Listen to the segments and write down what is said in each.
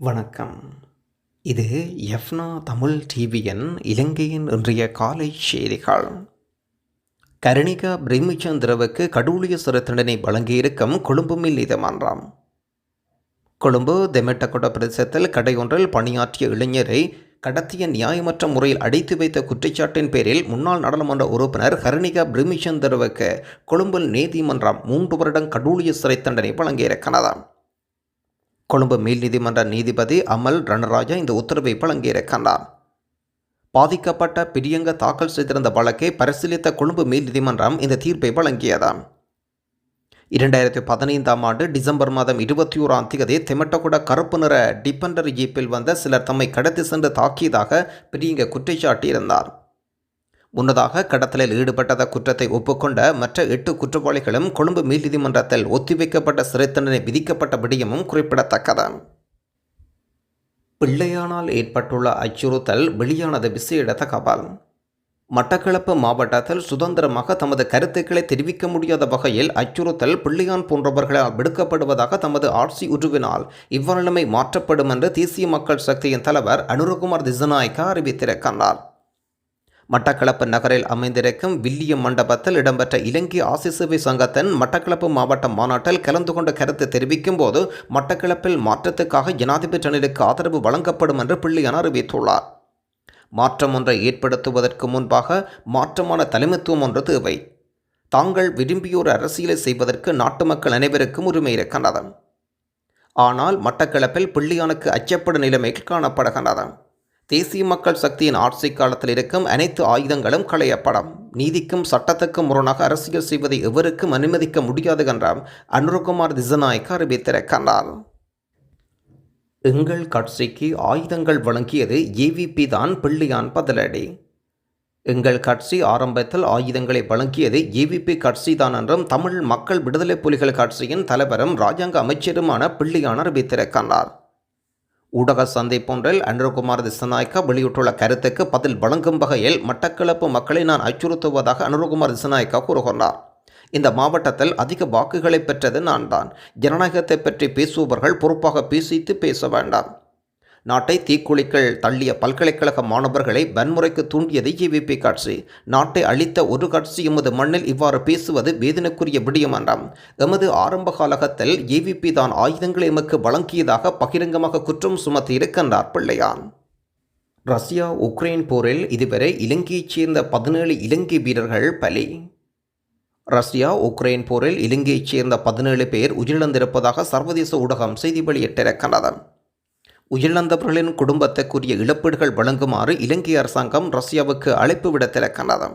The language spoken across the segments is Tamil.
வணக்கம். இது எஃப்னா தமிழ் டிவியின் இலங்கையின் இன்றைய காலை செய்திகள். கருணிகா பிரேமிச்சந்திரவுக்கு கடூழிய சிறை தண்டனை வழங்கியிருக்கும் கொழும்புமில் நீதிமன்றம். கொழும்பு தெமெட்டகொட பிரதேசத்தில் கடையொன்றில் பணியாற்றிய இளைஞரை கடத்திய நியாயமற்ற முறையில் அடைத்து வைத்த குற்றச்சாட்டின் பேரில் முன்னாள் நாடாளுமன்ற உறுப்பினர் ஹரணிகா பிரேமிச்சந்திரவுக்கு கொழும்பில் நீதிமன்றம் மூன்று வருடம் கடூழிய சிறை தண்டனை வழங்கியிருக்கிறது. கொழும்பு மேல் நீதிமன்ற நீதிபதி அமல் ரணராஜா இந்த உத்தரவை வழங்கியிருக்கின்றார். பாதிக்கப்பட்ட பிரியங்க தாக்கல் செய்திருந்த வழக்கை பரிசீலித்த கொழும்பு மேல் நீதிமன்றம் இந்த தீர்ப்பை வழங்கியது. இரண்டாயிரத்தி பதினைந்தாம் ஆண்டு டிசம்பர் மாதம் இருபத்தி ஓராம் தேதி தெமட்டகுட கருப்பு நிற டிபெண்டர் ஜீப்பில் வந்த சிலர் தம்மை கடத்தி சென்று தாக்கியதாக பிரியங்க குற்றச்சாட்டியிருந்தார். முன்னதாக கடத்தலில் ஈடுபட்டத குற்றத்தை ஒப்புக்கொண்ட மற்ற எட்டு குற்றவாளிகளும் கொழும்பு மேல் நீதிமன்றத்தில் ஒத்திவைக்கப்பட்ட சிறை தண்டனை விதிக்கப்பட்ட விடயமும் குறிப்பிடத்தக்கது. பிள்ளையானால் ஏற்பட்டுள்ள அச்சுறுத்தல் வெளியானது விசேட கபால் மட்டக்களப்பு மாவட்டத்தில் சுதந்திரமாக தமது கருத்துக்களை தெரிவிக்க முடியாத வகையில் அச்சுறுத்தல் பிள்ளையான் போன்றவர்களால் விடுக்கப்படுவதாக தமது ஆட்சி உருவினால் இவ்வாழ்மை மாற்றப்படும் என்று தேசிய மக்கள் சக்தியின் தலைவர் அனுரகுமார் திசநாயக்கா அறிவித்திருக்கிறார் மட்டக்களப்பு நகரில் அமைந்திருக்கும் வில்லியம் மண்டபத்தில் இடம்பெற்ற இலங்கை ஆசிசேவை சங்கத்தின் மட்டக்களப்பு மாவட்ட மாநாட்டில் கலந்து கொண்ட கருத்து தெரிவிக்கும் போது மட்டக்களப்பில் மாற்றத்துக்காக ஜனாதிபதி ரணிலுக்கு ஆதரவு வழங்கப்படும் என்று பிள்ளையான் அறிவித்துள்ளார். மாற்றம் ஒன்றை ஏற்படுத்துவதற்கு முன்பாக மாற்றமான தலைமைத்துவம் ஒன்று தேவை. தாங்கள் விரும்பியோர் அரசியலை செய்வதற்கு நாட்டு மக்கள் அனைவருக்கும் உரிமை இருக்கின்றது ஆனால் மட்டக்களப்பில் பிள்ளையானுக்கு அச்சப்படும் நிலைமைகள் காணப்படுகின்றது. தேசிய மக்கள் சக்தியின் ஆட்சி காலத்தில் இருக்கும் அனைத்து ஆயுதங்களும் களையப்படும். நீதிக்கும் சட்டத்துக்கும் முரணாக அரசியல் செய்வதை எவருக்கும் அனுமதிக்க முடியாது என்றும் அனுரகுமார் திசநாயக்க அறிவித்திருக்கின்றார். எங்கள் கட்சிக்கு ஆயுதங்கள் வழங்கியது ஏவிபி தான் பிள்ளையான் பதிலடி. எங்கள் கட்சி ஆரம்பத்தில் ஆயுதங்களை வழங்கியது ஏவிபி கட்சி தான் என்றும் தமிழ் மக்கள் விடுதலை புலிகள் கட்சியின் தலைவரும் ராஜாங்க அமைச்சருமான பிள்ளையான் அறிவித்திருக்கின்றார். ஊடக சந்திப்பொன்றில் அனுருகுமார் திசநாயக்கா வெளியிட்டுள்ள கருத்துக்கு பதில் வழங்கும் வகையில் மட்டக்களப்பு மக்களை நான் அச்சுறுத்துவதாக அனுருகுமார் திசநாயக்கா கூறுகிறார். இந்த மாவட்டத்தில் அதிக வாக்குகளை பெற்றது நான் தான் ஜனநாயகத்தை பற்றி பேசுபவர்கள் பொறுப்பாக பேசித்து பேச வேண்டாம். நாட்டை தீக்குளிக்கள் தள்ளிய பல்கலைக்கழக மாணவர்களை வன்முறைக்கு தூண்டியது ஏவிபி காட்சி. நாட்டை அழித்த ஒரு காட்சி எமது மண்ணில் இவ்வாறு பேசுவது வேதனைக்குரிய விடியம் என்றாம் எமது ஆரம்ப காலகத்தில் ஏவிபி தான் ஆயுதங்களை எமக்கு வழங்கியதாக பகிரங்கமாக குற்றம் சுமத்தி இருக்கின்றார் பிள்ளையான். ரஷ்யா உக்ரைன் போரில் இதுவரை இலங்கையைச் சேர்ந்த பதினேழு இலங்கை வீரர்கள் பலி. ரஷ்யா உக்ரைன் போரில் இலங்கையைச் சேர்ந்த பதினேழு பேர் உயிரிழந்திருப்பதாக சர்வதேச ஊடகம் செய்தி வெளியிட்டிருக்கின்றது. உயிரிழந்தவர்களின் குடும்பத்துக்குரிய இழப்பீடுகள் வழங்குமாறு இலங்கை அரசாங்கம் ரஷ்யாவுக்கு அழைப்பு விட விடுத்திருக்கின்றது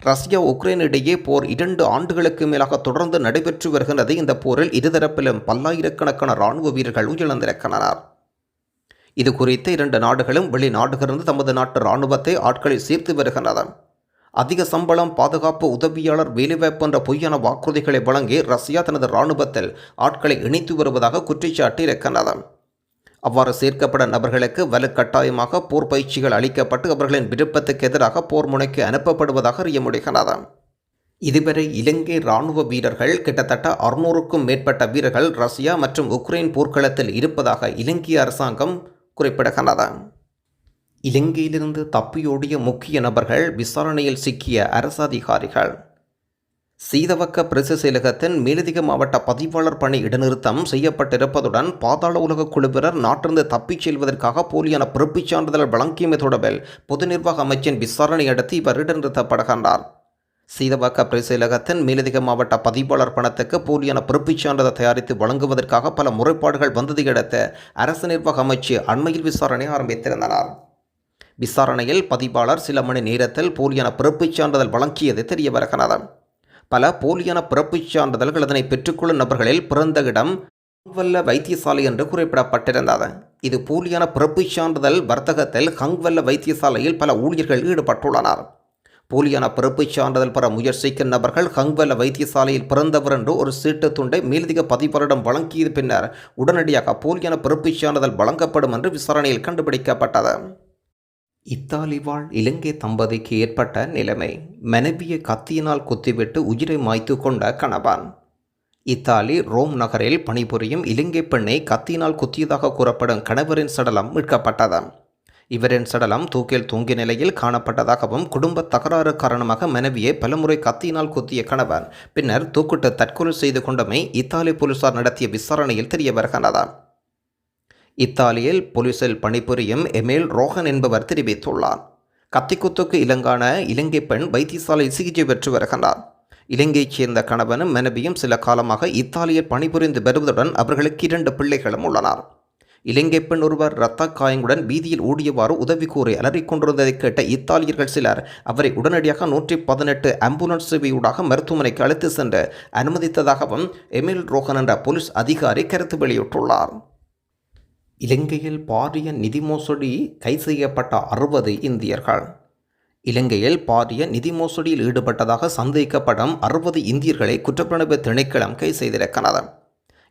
ரஷ்யா உக்ரைன் இடையே போர் இரண்டு ஆண்டுகளுக்கு மேலாக தொடர்ந்து நடைபெற்று வருகிறது. இந்த போரில் இருதரப்பிலும் பல்லாயிரக்கணக்கான இராணுவ வீரர்கள் உயிரிழந்திருக்கின்றனர் இது குறித்து இரண்டு நாடுகளும் வெளிநாடுகளிருந்து தமது நாட்டு இராணுவத்தை ஆட்களை சேர்த்து வருகின்றன. அதிக சம்பளம் பாதுகாப்பு உதவியாளர் வேலைவாய்ப்பு என்ற பொய்யான வாக்குறுதிகளை வழங்கி ரஷ்யா தனது இராணுவத்தில் ஆட்களை இணைத்து வருவதாக குற்றச்சாட்டி இருக்கின்றது அவ்வாறு சேர்க்கப்பட நபர்களுக்கு வலுக்கட்டாயமாக போர் பயிற்சிகள் அளிக்கப்பட்டு அவர்களின் விருப்பத்துக்கு எதிராக போர் முனைக்கு அனுப்பப்படுவதாக அறிய முடிகிறது இதுவரை இலங்கை இராணுவ வீரர்கள் கிட்டத்தட்ட அறுநூறுக்கும் மேற்பட்ட வீரர்கள் ரஷ்யா மற்றும் உக்ரைன் போர்க்களத்தில் இருப்பதாக இலங்கை அரசாங்கம் குறிப்பிடுகிறது இலங்கையிலிருந்து தப்பியோடிய முக்கிய நபர்கள் விசாரணையில் சிக்கிய அரசு அதிகாரிகள். சீதவக்க பிரசு செயலகத்தின் மேலதிக மாவட்ட பதிவாளர் பணி இடைநிறுத்தம் செய்யப்பட்டிருப்பதுடன் பாதாள உலக குழுவினர் நாட்டிலிருந்து தப்பிச் செல்வதற்காக போலியான பிறப்புச் சான்றிதழ் வழங்கியமை தொடர்பில் பொது நிர்வாக அமைச்சின் விசாரணை அடுத்து இவர் இடைநிறுத்தப்படுகின்றார். சீதவாக்க பிரசேலகத்தின் மேலதிக மாவட்ட பதிவாளர் பணத்துக்கு போலியான பிறப்புச் சான்றிதழ் தயாரித்து வழங்குவதற்காக பல முறைப்பாடுகள் வந்ததை அடுத்து அரசு நிர்வாக அமைச்சு அண்மையில் விசாரணை ஆரம்பித்திருந்தனர். விசாரணையில் பதிவாளர் சில மணி நேரத்தில் போலியான பிறப்புச் சான்றிதழ் வழங்கியது தெரிய வருகிறது பல போலியான பிறப்புச் சான்றிதழ்கள் அதனை பெற்றுக்கொள்ளும் நபர்களில் பிறந்த இடம் ஹங்வல்ல வைத்தியசாலை என்று குறிப்பிடப்பட்டிருந்தது. இது போலியான பிறப்புச் சான்றிதழ் வர்த்தகத்தில் ஹங்வல்ல வைத்தியசாலையில் பல ஊழியர்கள் ஈடுபட்டுள்ளனர். போலியான பிறப்புச் சான்றிதழ் பெற முயற்சிக்கும் நபர்கள் ஹங்வல்ல வைத்தியசாலையில் பிறந்தவர் என்று ஒரு சீட்டு துண்டை மேலதிக பதிவரிடம் வழங்கிய பின்னர் உடனடியாக போலியான பிறப்புச் சான்றிதழ் வழங்கப்படும் என்று விசாரணையில் கண்டுபிடிக்கப்பட்டது. இத்தாலி வாழ் இலங்கை தம்பதிக்கு ஏற்பட்ட நிலைமை மனைவியை கத்தியினால் குத்திவிட்டு உயிரை மாய்த்து கொண்ட கணவன். இத்தாலி ரோம் நகரில் பணிபுரியும் இலங்கை பெண்ணை கத்தியினால் குத்தியதாக கூறப்படும் கணவரின் சடலம் மீட்கப்பட்டது. இவரின் சடலம் தூக்கில் தூங்கிய நிலையில் காணப்பட்டதாகவும் குடும்ப தகராறு காரணமாக மனைவியை பலமுறை கத்தியினால் குத்திய கணவன் பின்னர் தூக்கிட்டு தற்கொலை செய்து கொண்டமை இத்தாலி போலீசார் நடத்திய விசாரணையில் தெரிய வருகின்றது இத்தாலியில் போலீசில் பணிபுரியும் எமேல் ரோஹன் என்பவர் தெரிவித்துள்ளார். கத்திக்குத்துக்கு இலங்கான இலங்கை பெண் வைத்தியசாலையில் சிகிச்சை பெற்று வருகிறார் இலங்கையைச் சேர்ந்த கணவனும் மனைவியும் சில காலமாக இத்தாலியில் பணிபுரிந்து வருவதுடன் அவர்களுக்கு இரண்டு பிள்ளைகளும் உள்ளனர். இலங்கை பெண் ஒருவர் இரத்த காயங்களுடன் வீதியில் ஓடியவாறு உதவி கூறி அலறிக்கொண்டிருந்ததை கேட்ட இத்தாலியர்கள் சிலர் அவரை உடனடியாக நூற்றி பதினெட்டு ஆம்புலன்ஸ் சேவையூடாக மருத்துவமனைக்கு அழைத்து சென்று அனுமதித்ததாகவும் எமில் ரோஹன் என்ற போலீஸ் அதிகாரி கருத்து வெளியிட்டுள்ளார். இலங்கையில் பாரிய நிதி மோசடி கை செய்யப்பட்ட அறுபது இந்தியர்கள். இலங்கையில் பாரிய நிதி மோசடியில் ஈடுபட்டதாக சந்தேகிக்கப்படும் அறுபது இந்தியர்களை குற்றப்புலனாய்வு திணைக்களம் கை செய்திருக்கிறது.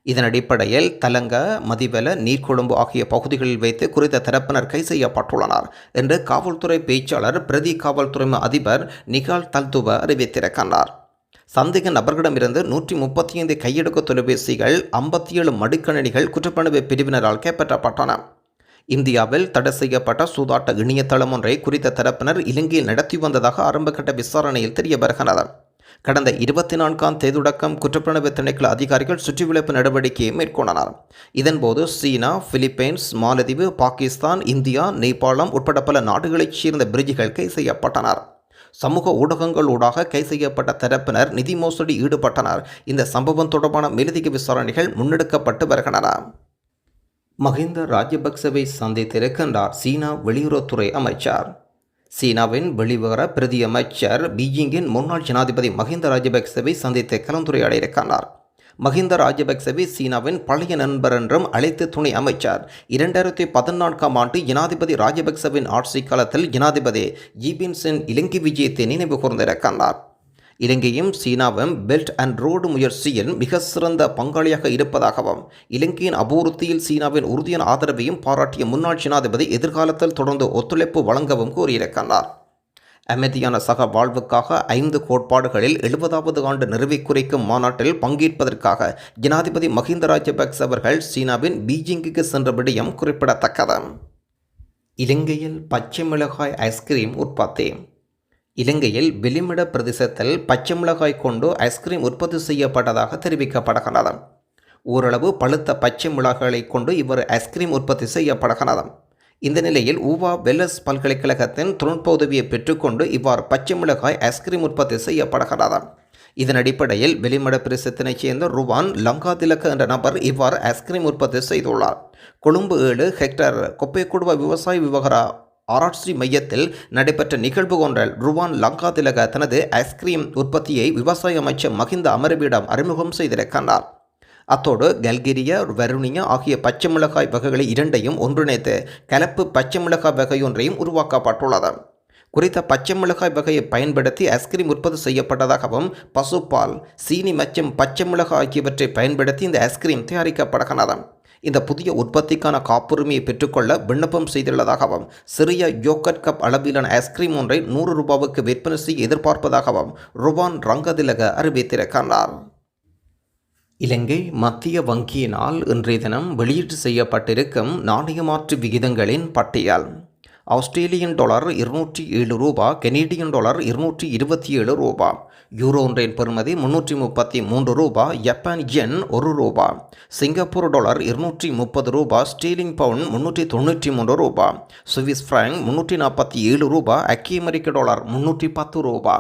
இதன் அடிப்படையில் தலங்க மதிவெல நீர்கொழும்பு ஆகிய பகுதிகளில் வைத்து குறித்த தரப்பினர் கை செய்யப்பட்டுள்ளனர் என்று காவல்துறை பேச்சாளர் பிரதி காவல்துறை அதிபர் நிகால் தல்துவ அறிவித்திருக்கிறார். சந்தேக நபர்களிடமிருந்து நூற்றி முப்பத்தி ஐந்து கையெடுக்க தொலைபேசிகள் ஐம்பத்தி ஏழு மடிக்கணினிகள் குற்றப்பணிவு பிரிவினரால் கைப்பற்றப்பட்டன. இந்தியாவில் தடை செய்யப்பட்ட சூதாட்ட இணையதளம் ஒன்றை குறித்த தரப்பினர் இலங்கையில் நடத்தி வந்ததாக ஆரம்பகட்ட விசாரணையில் தெரிய வருகிறது கடந்த இருபத்தி நான்காம் தேதியுடக்கம் குற்றப்புலனாய்வு திணைக்கள அதிகாரிகள் சுற்றிவளைப்பு நடவடிக்கையை மேற்கொண்டனர். இதன்போது சீனா பிலிப்பைன்ஸ் மாலத்தீவு பாகிஸ்தான் இந்தியா நேபாளம் உட்பட பல நாடுகளைச் சேர்ந்த பிரிட்ஜிகள் கை செய்யப்பட்டனர். சமூக ஊடகங்களூடாக கைது செய்யப்பட்ட தரப்பினர் நிதி மோசடி ஈடுபட்டனர். இந்த சம்பவம் தொடர்பான மேலதிக விசாரணைகள் முன்னெடுக்கப்பட்டு வருகின்றன. மஹிந்த ராஜபக்சவை சந்தித்திருக்கின்றார் சீனா வெளியுறவுத்துறை அமைச்சர். சீனாவின் வெளிவர பிரதியமைச்சர் பீஜிங்கின் முன்னாள் ஜனாதிபதி மஹிந்த ராஜபக்சவை சந்தித்து கலந்துரையாட இருக்கிறார் மஹிந்த ராஜபக்சவை சீனாவின் பழைய நண்பர் என்றும் அழைத்து துணை அமைச்சர். இரண்டாயிரத்தி பதினான்காம் ஆண்டு ஜனாதிபதி ராஜபக்சவின் ஆட்சி காலத்தில் ஜனாதிபதி ஜிபின் சென் இலங்கை விஜயத்தை நினைவு கூர்ந்திருக்கிறார் இலங்கையும் சீனாவும் பெல்ட் அண்ட் ரோடு முயற்சியில் மிக சிறந்த பங்காளியாக இருப்பதாகவும் இலங்கையின் அபூர்த்தியில் சீனாவின் உறுதியான ஆதரவையும் பாராட்டிய முன்னாள் ஜனாதிபதி எதிர்காலத்தில் தொடர்ந்து ஒத்துழைப்பு வழங்கவும் கூறியிருக்கிறார். அமைதியான சக வாழ்வுக்காக ஐந்து கோட்பாடுகளில் எழுபதாவது ஆண்டு நிறைவை குறைக்கும் மாநாட்டில் பங்கேற்பதற்காக ஜனாதிபதி மஹிந்த ராஜபக்ச அவர்கள் சீனாவின் பீஜிங்குக்கு சென்ற விடயம் குறிப்பிடத்தக்கது. இலங்கையில் பச்சை மிளகாய் ஐஸ்கிரீம் உற்பத்தி. இலங்கையில் வெளிமிட பிரதேசத்தில் பச்சை மிளகாய் கொண்டு ஐஸ்கிரீம் உற்பத்தி செய்யப்பட்டதாக தெரிவிக்கப்படுகிறது ஓரளவு பழுத்த பச்சை மிளகாய்களை கொண்டு இவர் ஐஸ்கிரீம் உற்பத்தி செய்யப்படுகிறது இந்த நிலையில் ஊவா வெல்லஸ் பல்கலைக்கழகத்தின் தொழில்நுட்ப உதவியை பெற்றுக்கொண்டு இவ்வாறு பச்சை மிளகாய் ஐஸ்கிரீம் உற்பத்தி செய்யப்படுகிறதாம். இதன் அடிப்படையில் வெளிமட பிரதேசத்தினைச் சேர்ந்த ருவான் லங்காதிலக்க என்ற நபர் இவ்வாறு ஐஸ்கிரீம் உற்பத்தி செய்துள்ளார். கொழும்பு ஏழு ஹெக்டர் கொப்பைக்குடுவ விவசாய விவகார ஆராய்ச்சி மையத்தில் நடைபெற்ற நிகழ்வு ஒன்றில் ருவான் லங்காதிலக தனது ஐஸ்கிரீம் உற்பத்தியை விவசாய அமைச்சர் மஹிந்த அமரவிடம் அறிமுகம் செய்திருக்கின்றார். அத்தோடு கல்கிரியா வருணியா ஆகிய பச்சை மிளகாய் வகைகளை இரண்டையும் ஒன்றிணைத்து கலப்பு பச்சை மிளகாய் வகையொன்றையும் உருவாக்கப்பட்டுள்ளது. குறித்த பச்சை மிளகாய் வகையை பயன்படுத்தி ஐஸ்கிரீம் உற்பத்தி செய்யப்பட்டதாகவும் பசுப்பால் சீனி மற்றும் பச்சை மிளகாய் ஆகியவற்றை பயன்படுத்தி இந்த ஐஸ்கிரீம் தயாரிக்கப்படுகிறது இந்த புதிய உற்பத்திக்கான காப்புரிமையை பெற்றுக்கொள்ள விண்ணப்பம் செய்துள்ளதாகவும் சிறிய யோகட் கப் அளவிலான ஐஸ்கிரீம் ஒன்றை நூறு ரூபாவுக்கு விற்பனை செய்ய எதிர்பார்ப்பதாகவும் ருவான் ரங்கதிலக அறிவித்திருக்கிறார் இலங்கை மத்திய வங்கியினால் இன்றைய தினம் வெளியீட்டு செய்யப்பட்டிருக்கும் நாணய மாற்று விகிதங்களின் பட்டியல். ஆஸ்திரேலியன் டாலர் இருநூற்றி ஏழு ரூபா கெனடியன் டாலர் இருநூற்றி இருபத்தி ஏழு ரூபா யூரோ ஒன்றின் பெறுமதி முன்னூற்றி முப்பத்தி மூன்று ரூபா ஜப்பான் என் ஒரு ரூபா சிங்கப்பூர் டாலர் இருநூற்றி முப்பது ரூபா ஸ்டீலிங் பவுண்ட் முன்னூற்றி தொண்ணூற்றி மூன்று ரூபா சுவிஸ் ஃப்ராங்க் முன்னூற்றி நாற்பத்தி ஏழு ரூபா அக்கி அமெரிக்க டாலர் முன்னூற்றி பத்து ரூபா.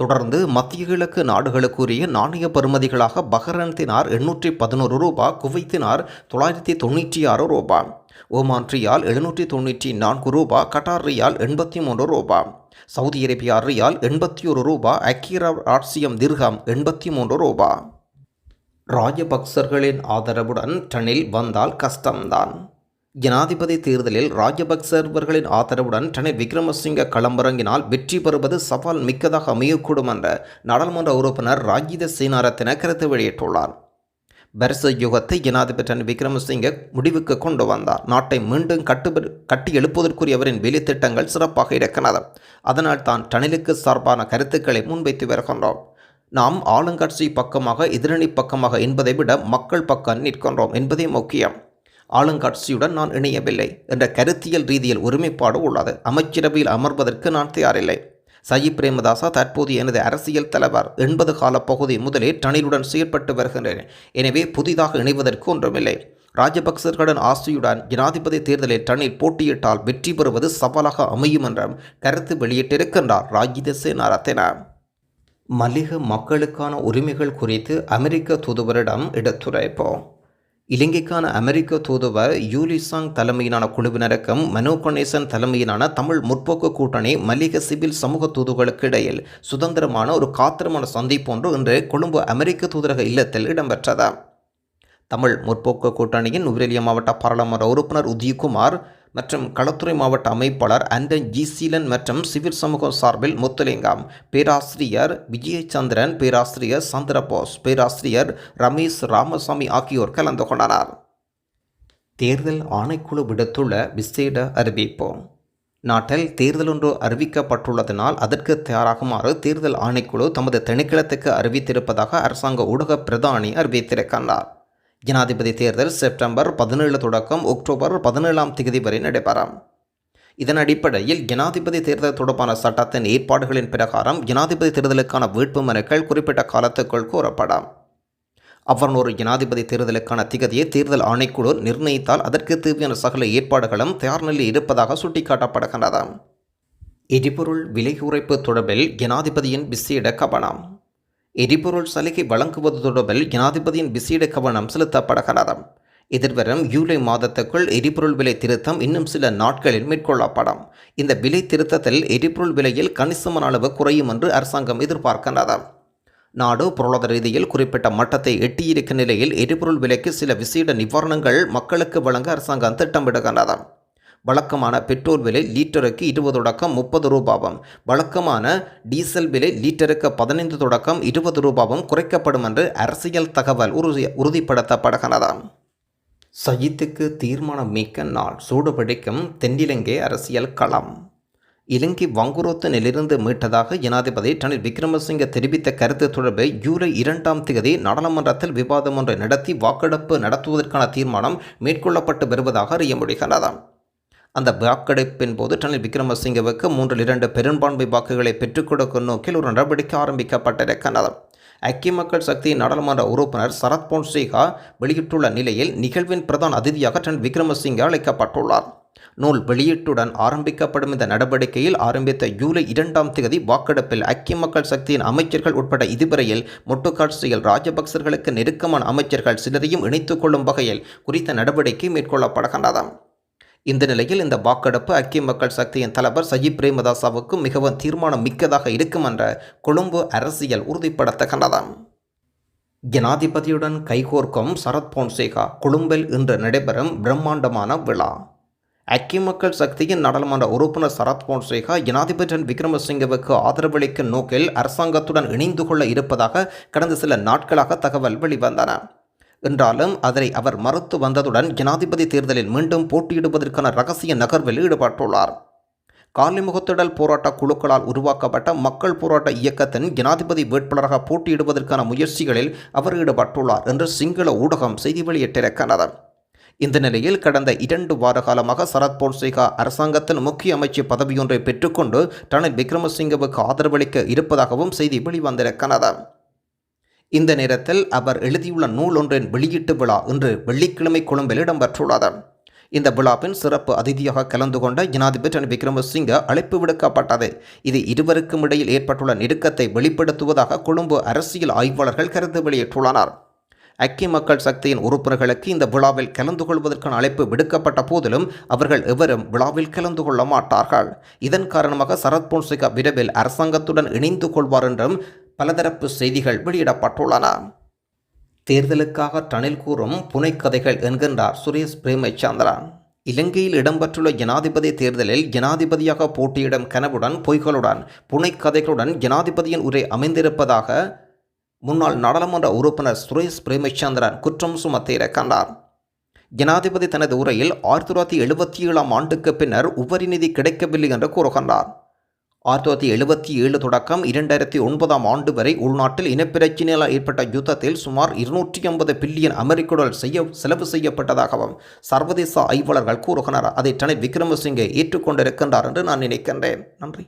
தொடர்ந்து மத்திய கிழக்கு நாடுகளுக்குரிய நாணய பெறுமதிகளாக பஹ்ரன்தினார் எண்ணூற்றி பதினோரு ரூபா குவைத்தினார் தொள்ளாயிரத்தி தொண்ணூற்றி ஆறு ரூபா ஓமான் ரியால் எழுநூற்றி தொண்ணூற்றி நான்கு ரூபா கட்டார் ரியால் எண்பத்தி மூன்று ரூபா சவுதி அரேபியா ரியால் எண்பத்தி ஒரு ரூபா அக்கீரா ராட்சியம் திர்ஹாம் எண்பத்தி மூன்று ரூபா. ராஜபக்சர்களின் ஆதரவுடன் டனில் வந்தால் கஷ்டம்தான். ஜனாதிபதி தேர்தலில் ராஜபக்சர்வர்களின் ஆதரவுடன் ரணில் விக்ரமசிங்க களமிறங்கினால் வெற்றி பெறுவது சவால் மிக்கதாக அமையக்கூடும் என்ற நாடாளுமன்ற உறுப்பினர் ராஜித சீனாரத்தின கருத்து வெளியிட்டுள்ளார். பரிச யுகத்தை ஜனாதிபதி ரணில் விக்ரமசிங்க முடிவுக்கு கொண்டு வந்தார். நாட்டை மீண்டும் கட்டு கட்டி எழுப்புவதற்குரியவரின் வெளித்திட்டங்கள் சிறப்பாக இருக்கிறது அதனால் தான் டனிலுக்கு சார்பான கருத்துக்களை முன்வைத்து வருகின்றோம். நாம் ஆளுங்கட்சி பக்கமாக எதிரணி பக்கமாக என்பதை விட மக்கள் பக்கம் நிற்கின்றோம் என்பதே முக்கியம். ஆளுங்கட்சியுடன் நான் இணையவில்லை என்ற கருத்தியல் ரீதியில் ஒருமைப்பாடு உள்ளது. அமைச்சரவையில் அமர்வதற்கு நான் தயாரில்லை. சயி பிரேமதாசா தற்போது எனது அரசியல் தலைவர். எண்பது கால பகுதி முதலே டனிலுடன் செயற்பட்டு வருகின்றேன். எனவே புதிதாக இணைவதற்கு ஒன்றுமில்லை. ராஜபக்சர்களுடன் ஆசையுடன் ஜனாதிபதி தேர்தலில் டனில் போட்டியிட்டால் வெற்றி பெறுவது சவாலாக அமையும் என்றும் கருத்து வெளியிட்டிருக்கின்றார் ராஜித சேனாரத்தின. மல்லிக மக்களுக்கான உரிமைகள் குறித்து அமெரிக்க தூதுவரிடம் எடுத்துரைப்போம். இலங்கைக்கான அமெரிக்க தூதுவர் யூலிசாங் தலைமையிலான குழுவினருக்கும் மனோ கணேசன் தலைமையிலான தமிழ் முற்போக்கு கூட்டணி மல்லிக சிவில் சமூக தூதுகளுக்கு இடையில் சுதந்திரமான ஒரு காத்திரமான சந்திப்பு ஒன்று இன்று கொழும்பு அமெரிக்க தூதரக இல்லத்தில் இடம்பெற்றது. தமிழ் முற்போக்கு கூட்டணியின் நுவரெலியா மாவட்ட பாராளுமன்ற உறுப்பினர் உதயகுமார் மற்றும் களத்துறை மாவட்ட அமைப்பாளர் அண்டன் ஜிசீலன் மற்றும் சிவில் சமூகம் சார்பில் முத்துலிங்கம் பேராசிரியர் விஜயச்சந்திரன் பேராசிரியர் சந்திரபோஸ் பேராசிரியர் ரமேஷ் ராமசாமி ஆகியோர் கலந்து கொண்டனர். தேர்தல் ஆணைக்குழு விடுத்துள்ள விசேட அறிவிப்பு. நாட்டில் தேர்தல் ஒன்று அறிவிக்கப்பட்டுள்ளதனால் அதற்கு தயாராகுமாறு தேர்தல் ஆணைக்குழு தமது திணைக்களத்துக்கு அறிவித்திருப்பதாக அரசாங்க ஊடக பிரதானி அறிவித்திருக்கின்றார். ஜனாதிபதி தேர்தல் செப்டம்பர் பதினேழு தொடக்கம் அக்டோபர் பதினேழாம் தேதி வரை நடைபெறும். இதன் அடிப்படையில் ஜனாதிபதி தேர்தல் தொடர்பான சட்டத்தின் ஏற்பாடுகளின் பிரகாரம் ஜனாதிபதி தேர்தலுக்கான வேட்பு மனுக்கள் குறிப்பிட்ட காலத்துக்குள் கூறப்படும் அவ்வாறு ஒரு ஜனாதிபதி தேர்தலுக்கான திகதியை தேர்தல் ஆணைக்குழு நிர்ணயித்தால் அதற்கு தேவையான சகல ஏற்பாடுகளும் தயார் நிலையில் இருப்பதாக சுட்டிக்காட்டப்படுகின்றது எரிபொருள் விலை குறைப்பு தொடர்பில் ஜனாதிபதியின் விசேட கவனம். எரிபொருள் சலுகை வழங்குவது தொடர்பில் ஜனாதிபதியின் விசேட கவனம் செலுத்தப்படுகிறது எதிர்வரும் ஜூலை மாதத்துக்குள் எரிபொருள் விலை திருத்தம் இன்னும் சில நாட்களில் மேற்கொள்ளப்படும். இந்த விலை திருத்தத்தில் எரிபொருள் விலையில் கணிசமான அளவு குறையும் என்று அரசாங்கம் எதிர்பார்க்கின்றது. நாடு பொருளாதார ரீதியில் குறிப்பிட்ட மட்டத்தை எட்டியிருக்கும் நிலையில் எரிபொருள் விலைக்கு சில விசேட நிவாரணங்கள் மக்களுக்கு வழங்க அரசாங்கம் திட்டமிடுகின்றது. வழக்கமான பெட்ரோல் விலை லீட்டருக்கு இருபது தொடக்கம் முப்பது ரூபாவும் வழக்கமான டீசல் விலை லீட்டருக்கு பதினைந்து தொடக்கம் இருபது ரூபாவும் குறைக்கப்படும் என்று அரசியல் தகவல் உறுதி உறுதிப்படுத்தப்படுகிறதாம் சயித்துக்கு தீர்மானம் மிக்க நாள் சூடுபிடிக்கும் தென்னிலங்கை அரசியல் களம். இலங்கை வங்குரோத்தினிலிருந்து மீட்டதாக ஜனாதிபதி ரணில் விக்ரமசிங்க தெரிவித்த கருத்து தொடர்பை ஜூலை இரண்டாம் தேதி நாடாளுமன்றத்தில் விவாதம் ஒன்றை நடத்தி வாக்கெடுப்பு நடத்துவதற்கான தீர்மானம் மேற்கொள்ளப்பட்டு வருவதாக அறிய முடிகிறதாம் அந்த வாக்கெடுப்பின் போது ரணில் விக்ரமசிங்கவுக்கு மூன்றில் இரண்டு பெரும்பான்மை வாக்குகளை பெற்றுக்கொடுக்கும் நோக்கில் ஒரு நடவடிக்கை ஆரம்பிக்கப்பட்டிருக்கிறது ஐக்கிய மக்கள் சக்தியின் நாடாளுமன்ற உறுப்பினர் சரத் பொன்சேகா வெளியிட்டுள்ள நிலையில் நிகழ்வின் பிரதான அதிதியாக ரணில் விக்ரமசிங்கே அழைக்கப்பட்டுள்ளார். நூல் வெளியீட்டுடன் ஆரம்பிக்கப்படும் இந்த நடவடிக்கையில் ஆரம்பித்த ஜூலை இரண்டாம் தேதி வாக்கெடுப்பில் ஐக்கிய மக்கள் சக்தியின் அமைச்சர்கள் உட்பட இதுவரையில் முட்டுக்காட்சியில் ராஜபக்சர்களுக்கு நெருக்கமான அமைச்சர்கள் சிலரையும் இணைத்துக் கொள்ளும் வகையில் குறித்த நடவடிக்கை மேற்கொள்ளப்படுகின்றது. இந்த நிலையில் இந்த வாக்கெடுப்பு ஐக்கிய மக்கள் சக்தியின் தலைவர் சஜித் பிரேமதாசாவுக்கு மிகவும் தீர்மானம் மிக்கதாக இருக்கும் என்ற கொழும்பு அரசியல் உறுதிப்படுத்துகின்றது ஜனாதிபதியுடன் கைகோர்க்கும் சரத் போன்சேகா கொழும்பில் இன்று நடைபெறும் பிரம்மாண்டமான விழா. ஐக்கிய மக்கள் சக்தியின் நாடாளுமன்ற உறுப்பினர் சரத் போன்சேகா ஜனாதிபதி விக்ரமசிங்கவுக்கு ஆதரவளிக்கும் நோக்கில் அரசாங்கத்துடன் இணைந்து கொள்ள இருப்பதாக கடந்த சில நாட்களாக தகவல் வெளிவந்தன. என்றாலும் அதனை அவர் மறுத்து வந்ததுடன் ஜனாதிபதி தேர்தலில் மீண்டும் போட்டியிடுவதற்கான ரகசிய நகர்வில் ஈடுபட்டுள்ளார். காலிமுகத்திடல் போராட்ட குழுக்களால் உருவாக்கப்பட்ட மக்கள் போராட்ட இயக்கத்தின் ஜனாதிபதி வேட்பாளராக போட்டியிடுவதற்கான முயற்சிகளில் அவர் ஈடுபட்டுள்ளார் என்று சிங்கள ஊடகம் செய்தி வெளியிட்டிருக்கிறது. இந்த நிலையில் கடந்த இரண்டு வார காலமாக சரத் போன்சேகா அரசாங்கத்தின் முக்கிய அமைச்சு பதவியொன்றை பெற்றுக்கொண்டு ரணில் விக்ரமசிங்கவுக்கு ஆதரவளிக்க இருப்பதாகவும் செய்தி வெளிவந்திருக்கிறது. இந்த நேரத்தில் அவர் எழுதியுள்ள நூல் ஒன்றின் வெளியீட்டு விழா இன்று வெள்ளிக்கிழமை கொழும்பில் இடம்பெற்றுள்ளது. இந்த விழாவின் சிறப்பு அதிதியாக கலந்து கொண்ட ஜனாதிபதி ரணில் விக்ரமசிங்க அழைப்பு விடுக்கப்பட்டது. இது இருவருக்கும் இடையில் ஏற்பட்டுள்ள நெருக்கத்தை வெளிப்படுத்துவதாக கொழும்பு அரசியல் ஆய்வாளர்கள் கருத்து வெளியிட்டுள்ளனர். ஐக்கிய மக்கள் சக்தியின் உறுப்பினர்களுக்கு இந்த விழாவில் கலந்து கொள்வதற்கான அழைப்பு விடுக்கப்பட்ட போதிலும் அவர்கள் எவரும் விழாவில் கலந்து கொள்ள மாட்டார்கள். இதன் காரணமாக சரத் பொன்சிகா விரைவில் அரசாங்கத்துடன் இணைந்து கொள்வார் என்றும் பலதரப்பு செய்திகள் வெளியிடப்பட்டுள்ளன. தேர்தலுக்காக டனில் கூறும் புனைக்கதைகள் என்கின்றார் சுரேஷ் பிரேமச்சந்திரா இலங்கையில் இடம்பெற்றுள்ள ஜனாதிபதி தேர்தலில் ஜனாதிபதியாக போட்டியிடும் கனவுடன் பொய்களுடன் புனைக்கதைகளுடன் ஜனாதிபதியின் உரை அமைந்திருப்பதாக முன்னாள் நாடாளுமன்ற உறுப்பினர் சுரேஷ் பிரேமச்சந்திரன் குற்றம் சுமத்தியிருக்கின்றார் ஜனாதிபதி தனது உரையில் ஆயிரத்தி தொள்ளாயிரத்தி எழுபத்தி ஏழாம் ஆண்டுக்கு பின்னர் உபரி நிதி கிடைக்கவில்லை என்று கூறுகின்றார். ஆயிரத்தி தொள்ளாயிரத்தி எழுபத்தி ஏழு தொடக்கம் இரண்டாயிரத்தி ஒன்பதாம் ஆண்டு வரை உள்நாட்டில் இனப்பிரச்சினையால் ஏற்பட்ட யுத்தத்தில் சுமார் இருநூற்றி ஐம்பது பில்லியன் அமெரிக்க டாலர் செய்ய செலவு செய்யப்பட்டதாகவும் சர்வதேச ஆய்வாளர்கள் கூறுகின்றனர். அதை டனில் விக்ரமசிங்கே ஏற்றுக்கொண்டிருக்கின்றார் என்று நான் நினைக்கின்றேன். நன்றி.